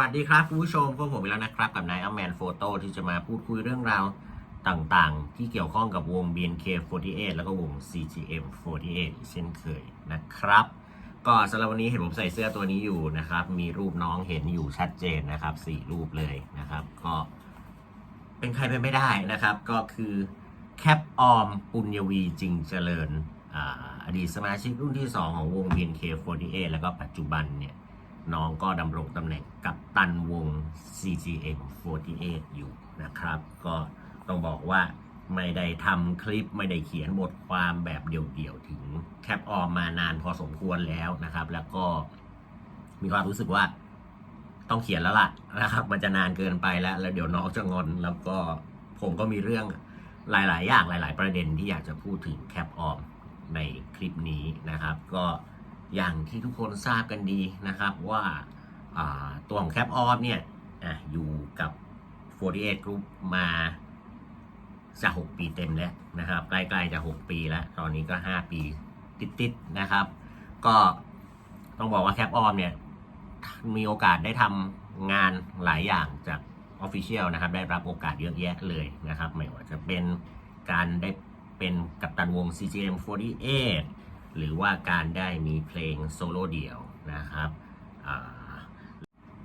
วัสดีครับคุณผู้ชมพบผมอีกแล้วนะครับ กับนายอัมแมนโฟโต้ที่จะมาพูดคุยเรื่องราวต่างๆ ที่เกี่ยวข้องกับวง BNK48 แล้วก็วง CGM48 เช่นเคยนะครับ ก็สำหรับวันนี้เห็นผมใส่เสื้อตัวนี้อยู่นะครับ มีรูปน้องเห็นอยู่ชัดเจนนะครับสี่รูปเลยนะครับ ก็เป็นใครไปไม่ได้นะครับ ก็คือแคปออมปุญญวีจริงเจริญออดีตสมาชิกรุ่นที่ 2 ของวง BNK48 แล้วก็ปัจจุบันเนี่ย น้องก็ดำรงตำแหน่งกับตันวง CGM48 อยู่นะครับ ก็ต้องบอกว่าไม่ได้ทำคลิปไม่ได้เขียนบทความแบบเดี่ยวๆ ถึงแคปออมมานานพอสมควรแล้วนะครับ แล้วก็มีความรู้สึกว่าต้องเขียนแล้วล่ะนะครับ มันจะนานเกินไปแล้ว แล้วเดี๋ยวน้องจะงอน แล้วก็ผมก็มีเรื่องหลาย ๆ อย่างหลาย ๆ ประเด็นที่อยากจะพูดถึงแคปออมในคลิปนี้นะครับ ก็ อย่างที่ทุกคนทราบกันดีนะครับว่าาตัวของแคปออมเนี่ยออยู่กับ 48 Group มาจะ 6 ปีเต็มแล้วนะครับใกล้ๆจะ 6 ปีแล้ว ตอนนี้ก็ 5 ปีติดๆนะครับ ก็ต้องบอกว่าแคปออมเนี่ยมีโอกาสได้ทำงานหลายอย่างจาก Official นะครับ ได้รับโอกาสเยอะแยะเลยนะครับ ไม่ว่าจะเป็นการได้เป็นกัปตันวง CGM48 หรือว่าการได้มีเพลงโซโล่เดี่ยวนะครับ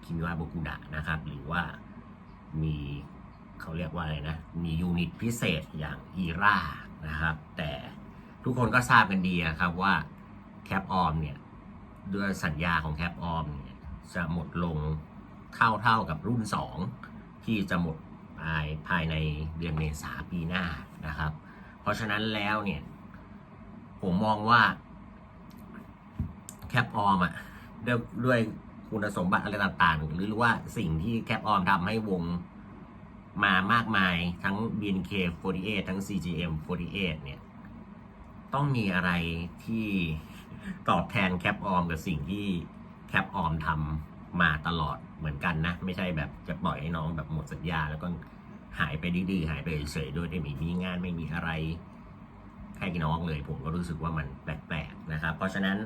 คิมิวาโบกุดะนะครับ หรือว่ามีเขาเรียกว่าอะไรนะ มียูนิตพิเศษอย่างอีรานะครับ แต่ทุกคนก็ทราบกันดีนะครับว่าแคปออมเนี่ยด้วยสัญญาของแคปออมเนี่ยจะหมดลงเท่าเท่ากับรุ่น 2 ที่จะหมดภายภายในเดือนเมษาปีหน้านะครับ เพราะฉะนั้นแล้วเนี่ย ผมมองว่าแคปออมอะด้วยด้วยคุณสมบัติอะไรต่างๆ หรือว่าสิ่งที่แคปออมทำให้วงมามากมายทั้ง BNK48 ทั้ง CGM48 เนี่ย ต้องมีอะไรที่ตอบแทนแคปออมกับสิ่งที่แคปออมทำมาตลอดเหมือนกันนะ ไม่ใช่แบบจะปล่อยให้น้องแบบหมดสัญญา แล้วก็หายไปดื้อๆหายไปเฉยๆโดยที่ไม่มีงานไม่มีอะไร ให้น้องเลย ผมก็รู้สึกว่ามันแปลกๆนะครับ เพราะฉะนั้น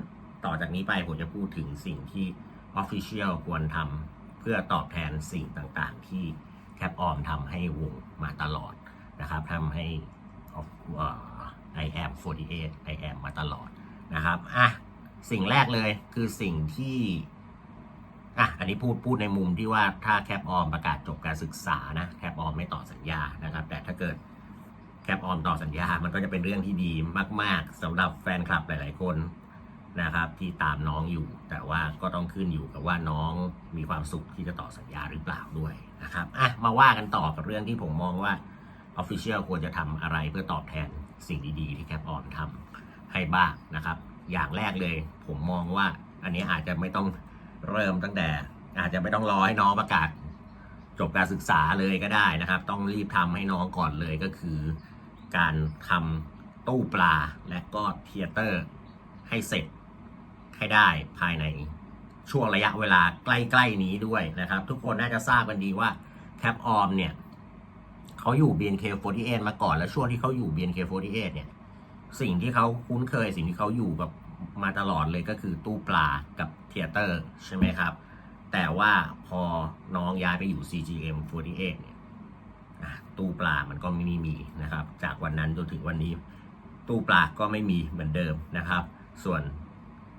ต่อจากนี้ไปผมจะพูดถึงสิ่งที่ Official ควรทำเพื่อตอบแทนสิ่งต่างๆ ที่แคปออมทำให้วงมาตลอดนะครับทำให้เอ่อ I am 48 I am มาตลอดนะครับอะสิ่งแรกเลยคือสิ่งที่อะอันนี้พูดพูดในมุมที่ว่าถ้าแคปออมประกาศจบการศึกษานะแคปออมไม่ต่อสัญญานะครับ แต่ถ้าเกิด แคปออมต่อสัญญา มันก็จะเป็นเรื่องที่ดีมาก ๆสำหรับแฟนคลับหลาย ๆ คนนะครับ ที่ตามน้องอยู่ แต่ว่าก็ต้องขึ้นอยู่กับว่าน้องมีความสุขที่จะต่อสัญญาหรือเปล่าด้วยนะครับอะมาว่ากันต่อกับเรื่องที่ผมมองว่า Official ควรจะทำอะไรเพื่อตอบแทนสิ่งดี ๆ ที่แคปออมทำให้บ้างนะครับ อย่างแรกเลยผมมองว่าอันนี้อาจจะไม่ต้องเริ่มตั้งแต่ อาจจะไม่ต้องรอให้น้องประกาศจบการศึกษาเลยก็ได้นะครับ ต้องรีบทำให้น้องก่อนเลยก็คือ การทำตู้ปลาและก็เทเตอร์ให้เสร็จให้ได้ภายในช่วงระยะเวลาใกล้ ๆ นี้ด้วยนะครับ ทุกคนน่าจะทราบกันดีว่าแคปออมเนี่ยเขาอยู่ BNK48 มาก่อนแล้วช่วงที่เขาอยู่ BNK48 เนี่ย สิ่งที่เขาคุ้นเคยสิ่งที่เขาอยู่กับมาตลอดเลยก็คือตู้ปลากับเทเตอร์ใช่ไหมครับ แต่ว่าพอน้องย้ายไปอยู่ CGM48 เนี่ยอะ ตู้ปลามันก็ไม่มีนะครับ จากวันนั้นจนถึงวันนี้ ตู้ปลาก็ไม่มีเหมือนเดิมนะครับ ส่วน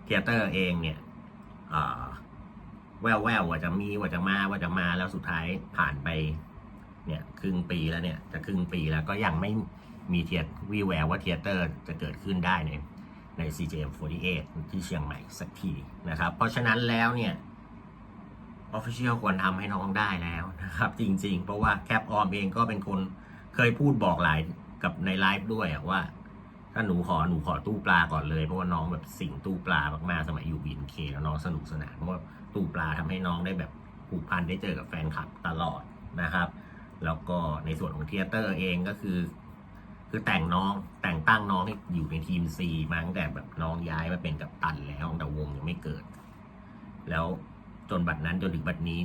เทเตอร์เองเนี่ยแววแววๆว่าจะมีว่าจะมาว่าจะมาแล้วสุดท้ายผ่านไปเนี่ยครึ่งปีแล้วเนี่ยจะครึ่งปีแล้วก็ยังไม่มีเทียวีแววว่าเทเตอร์จะเกิดขึ้นได้ในใน CGM48 ที่เชียงใหม่สักทีนะครับ เพราะฉะนั้นแล้วเนี่ย Official ควรทำให้น้องได้แล้วนะครับ จริงๆ เพราะว่าแคปออมเองก็เป็นคนเคยพูดบอกหลายกับในไลฟ์ด้วยว่า ถ้าหนูขอหนูขอตู้ปลาก่อนเลย เพราะว่าน้องแบบสิ่งตู้ปลามากๆสมัยอยู่บินเคแล้วน้องสนุกสนานเพราะว่าตู้ปลาทำให้น้องได้แบบผูกพันได้เจอกับแฟนคลับตลอดนะครับ แล้วก็ในส่วนของเทเตอร์เองก็คือ คือแต่งน้องแต่งตั้งน้องให้อยู่ในทีม C มาตั้งแต่แบบน้องย้ายมาเป็นกัปตันแล้วแต่วงยังไม่เกิด แล้ว จนบัดนั้นจนถึงบัดนี้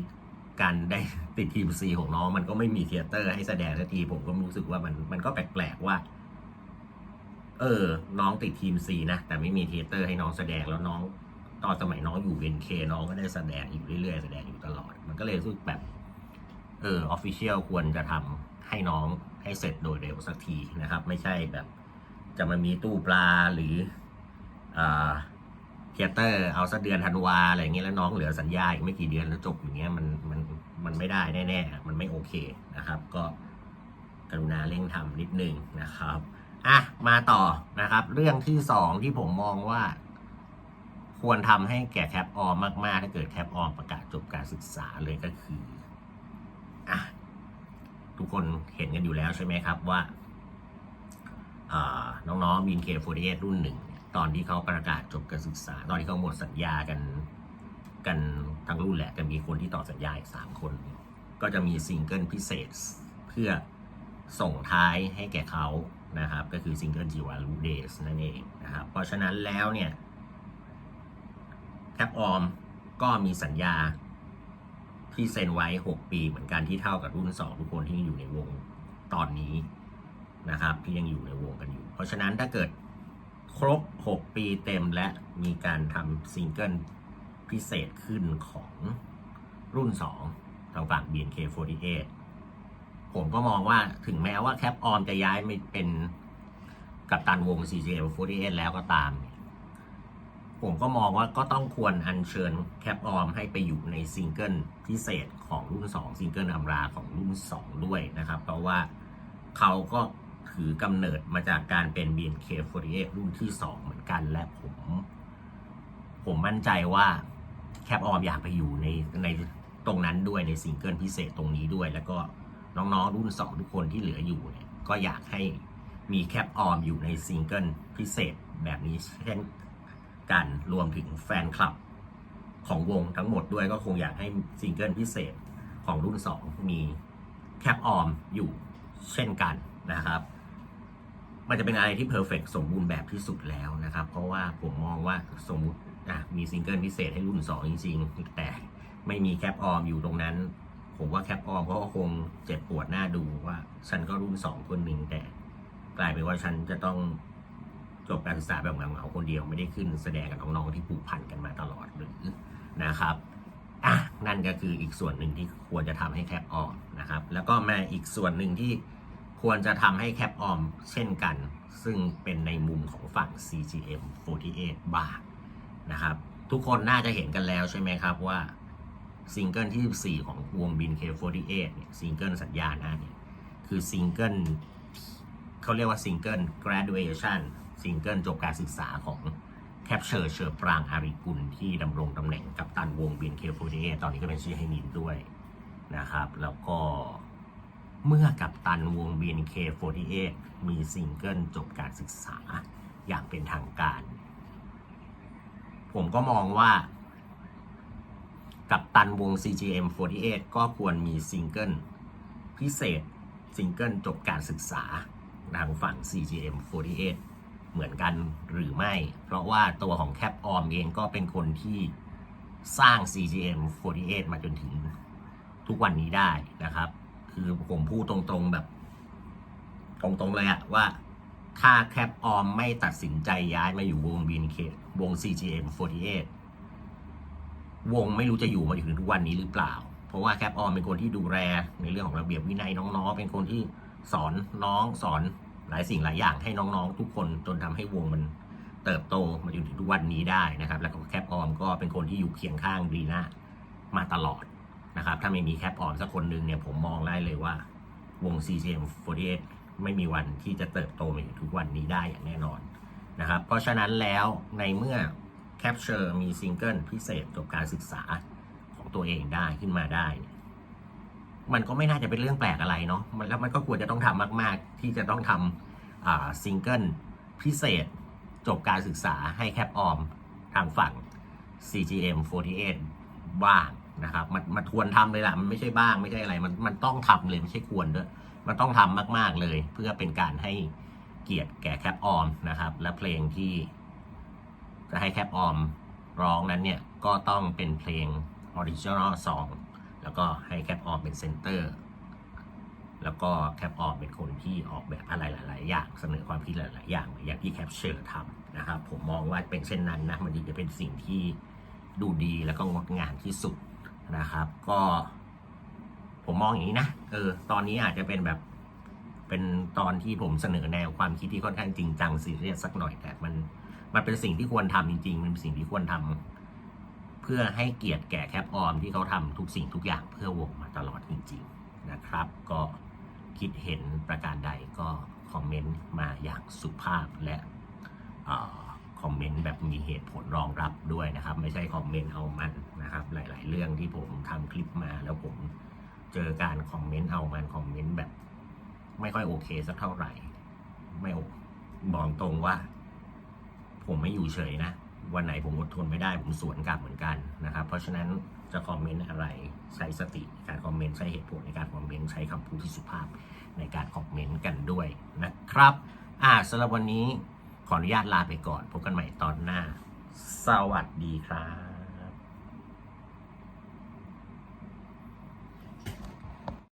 การได้ติดทีม C ของน้องมันก็ไม่มีเทเตอร์ให้แสดงสักทีผมก็รู้สึกว่ามันมันก็แปลกๆว่า เออ น้องติดทีม C นะแต่ไม่มีเทเตอร์ให้น้องแสดงแล้วน้อง ตอนสมัยน้องอยู่เวนเคน้องก็ได้แสดงอยู่เรื่อยๆแสดงอยู่ตลอด มันก็เลยรู้สึกแบบ เออออฟฟิเชียลควรจะทำให้น้องให้เสร็จโดยเร็วสักทีนะครับ ไม่ใช่แบบ จะมามีตู้ปลาหรืออ่า เทยเตอร์เอาสักเดือนธันวาอะไรอย่างเงี้ยแล้วน้องเหลือสัญญาอีกไม่กี่เดือนแล้วจบอย่างเงี้ยมันมันมันไม่ได้แน่ๆมันไม่โอเคนะครับ ก็กรุณาเร่งทำนิดนึงนะครับอะมาต่อนะครับ เรื่องที่สองที่ผมมองว่า ควรทำให้แก่แคปออมมากๆ ถ้าเกิดแคปออมประกาศจบการศึกษาเลยก็คืออะทุกคนเห็นกันอยู่แล้วใช่ไหมครับว่าอ่าน้องๆ BNK48 รุ่นหนึ่งเนี่ย ตอนที่เขาประกาศจบการศึกษา ตอนที่เขาหมดสัญญากันกันทั้งรุ่นแหละแต่มีคนที่ต่อสัญญาอีกสามคน ก็จะมีซิงเกิลพิเศษ เพื่อส่งท้ายให้แก่เขานะครับ ก็คือซิงเกิลจิวาลูเดสนั่นเองนะครับ เพราะฉะนั้นแล้วเนี่ยแคปออมก็มีสัญญาที่เซ็นไว้ 6 ปีเหมือนกันที่เท่ากับรุ่น 2 ทุกคนที่อยู่ในวงตอนนี้นะครับที่ยังอยู่ในวงกันอยู่ เพราะฉะนั้นถ้าเกิด ครบ 6 ปีเต็มและมีการทำซิงเกิลพิเศษขึ้นของรุ่น 2 ทางฝั่ง BNK48 ผมก็มองว่าถึงแม้ว่าแคปออมจะย้ายไม่เป็นกัปตันวง CJL48 แล้วก็ตาม ผมก็มองว่าก็ต้องควรอัญเชิญแคปออมให้ไปอยู่ในซิงเกิลพิเศษของรุ่น 2 ซิงเกิลอำราของรุ่น 2 ด้วยนะครับ เพราะว่าเขาก็ ถือกำเนิดมาจากการเป็น BNK48 รุ่นที่ 2 เหมือนกัน และผม ผมมั่นใจว่าแคปออมอยากไปอยู่ในในตรงนั้นด้วยในซิงเกิลพิเศษตรงนี้ด้วย แล้วก็น้องๆ รุ่น 2 ทุกคนที่เหลืออยู่เนี่ยก็อยากให้มีแคปออมอยู่ในซิงเกิลพิเศษแบบนี้เช่นกันรวมถึงแฟนคลับของวงทั้งหมดด้วยก็คงอยากให้ซิงเกิลพิเศษของรุ่น 2 มีแคปออมอยู่เช่นกันนะครับ มันจะเป็นอะไรที่เพอร์เฟกสมบูรณ์แบบที่สุดแล้วนะครับ เพราะว่าผมมองว่าสมมติอะมีซิงเกิลพิเศษให้รุ่น 2 จริงๆ แต่ไม่มีแคปออมอยู่ตรงนั้น ผมว่าแคปออมก็คงเจ็บปวดหน้าดูว่า ฉันก็รุ่น 2 คนหนึ่งแต่ กลายเป็นว่าฉันจะต้องจบการศึกษาแบบเหงาๆคนเดียวไม่ได้ขึ้นแสดงกับน้องๆที่ผูกพันกันมาตลอดหรือนะครับอะนั่นก็คืออีกส่วนหนึ่งที่ควรจะทำให้แคปออมนะครับ แล้วก็มาอีกส่วนหนึ่งที่ ควรจะทำให้แคปออมเช่นกัน ซึ่งเป็นในมุมของฝั่ง CGM 48 บาทนะครับ ทุกคนน่าจะเห็นกันแล้วใช่ไหมครับว่าซิงเกิลที่ 14 ของวงบิน K48 เนี่ยซิงเกิลสัญญาหน้าเนี่ยคือซิงเกิลเขาเรียกว่าซิงเกิล graduation ซิงเกิลจบการศึกษาของแคปเชอร์เชอร์ปรางอาริกุลที่ดำรงตำแหน่งกัปตันวงบิน K48 ตอนนี้ก็เป็นชื่อให้นินด้วยนะครับ แล้วก็ เมื่อกับตันวง BNK48 มีซิงเกิลจบการศึกษาอย่างเป็นทางการ ผมก็มองว่า กับตันวง CGM48 ก็ควรมีซิงเกิลพิเศษซิงเกิลจบการศึกษาทางฝั่ง CGM48 เหมือนกันหรือไม่ เพราะว่าตัวของแคปออมเองก็เป็นคนที่สร้าง CGM48 มาจนถึงทุกวันนี้ได้นะครับ คือผมพูดตรงๆแบบ ตรงๆเลยอะว่า ถ้าแคปออมไม่ตัดสินใจย้ายมาอยู่วง BNK วง CGM48 วงไม่รู้จะอยู่มาถึงทุกวันนี้หรือเปล่า เพราะว่าแคปออมเป็นคนที่ดูแลในเรื่องของระเบียบวินัยน้องๆ เป็นคนที่สอนน้องสอนหลายสิ่งหลายอย่างให้น้องๆ ทุกคนจนทำให้วงมันเติบโตมาจนถึงทุกวันนี้ได้นะครับ แล้วก็แคปออมก็เป็นคนที่อยู่เคียงข้างดีนะมาตลอด นะครับถ้าไม่มีแคปออนสักคนหนึ่งเนี่ยผมมองได้เลยว่าวง CGM48 ไม่มีวันที่จะเติบโตมาถึงทุกวันนี้ได้อย่างแน่นอนนะครับเพราะฉะนั้นแล้วในเมื่อ Capture มีซิงเกิลพิเศษจบการศึกษาของตัวเองได้ขึ้นมาได้เนี่ยมันก็ไม่น่าจะเป็นเรื่องแปลกอะไรเนาะมันแล้วมันก็ควรจะต้องทำมาก ๆ ที่จะต้องทำซิงเกิลพิเศษจบการศึกษาให้แคปออมทางฝั่ง CGM48 บ้าง นะครับมันมันควรทำเลยล่ะมันไม่ใช่บ้างไม่ใช่อะไร มันมันต้องทำเลยไม่ใช่ควรด้วยมันต้องทำมาก ๆเลย เพื่อเป็นการให้เกียรติแก่แคปออมนะครับ และเพลงที่ จะให้แคปออมร้องนั้นเนี่ยก็ต้องเป็นเพลงออริจินอลซองแล้วก็ให้แคปออมเป็นเซนเตอร์แล้วก็แคปออมเป็นคนที่ออกแบบอะไรหลาย ๆ อย่างเสนอความคิดหลาย ๆ อย่างอย่างที่แคปเชอร์ทำนะครับ ผมมองว่าเป็นเช่นนั้นนะมันจะเป็นสิ่งที่ดูดีแล้วก็งดงามที่สุด นะครับ ก็ ผมมองอย่างนี้นะเออ ตอนนี้อาจจะเป็นแบบ เป็นตอนที่ผมเสนอแนวความคิดที่ค่อนข้างจริงจังซีเรียสสักหน่อยแต่มันมันเป็นสิ่งที่ควรทำจริงๆมันเป็นสิ่งที่ควรทำเพื่อให้เกียรติแก่แคปออมที่เขาทำทุกสิ่งทุกอย่างเพื่อวงมาตลอดจริง ๆนะครับ ก็คิดเห็นประการใดก็คอมเมนต์มาอย่างสุภาพและเอ่อคอมเมนต์แบบมีเหตุผลรองรับด้วยนะครับ ไม่ใช่คอมเมนต์เอามันนะครับ หลาย ๆ เรื่องที่ผมทำคลิปมาแล้วผมเจอการคอมเมนต์เอามันคอมเมนต์แบบ ไม่ค่อยโอเคสักเท่าไหร่ ไม่บอกตรงว่า ผมไม่อยู่เฉยนะ วันไหนผมอดทนไม่ได้ผมสวนกลับเหมือนกันนะครับ เพราะฉะนั้นจะคอมเมนต์อะไรใช้สติในการคอมเมนต์ใช้เหตุผลในการคอมเมนต์ใช้คำพูดที่สุภาพในการคอมเมนต์กันด้วยนะครับ อ่าสำหรับวันนี้ ขออนุญาตลาไปก่อน พบกันใหม่ตอนหน้า สวัสดีครับ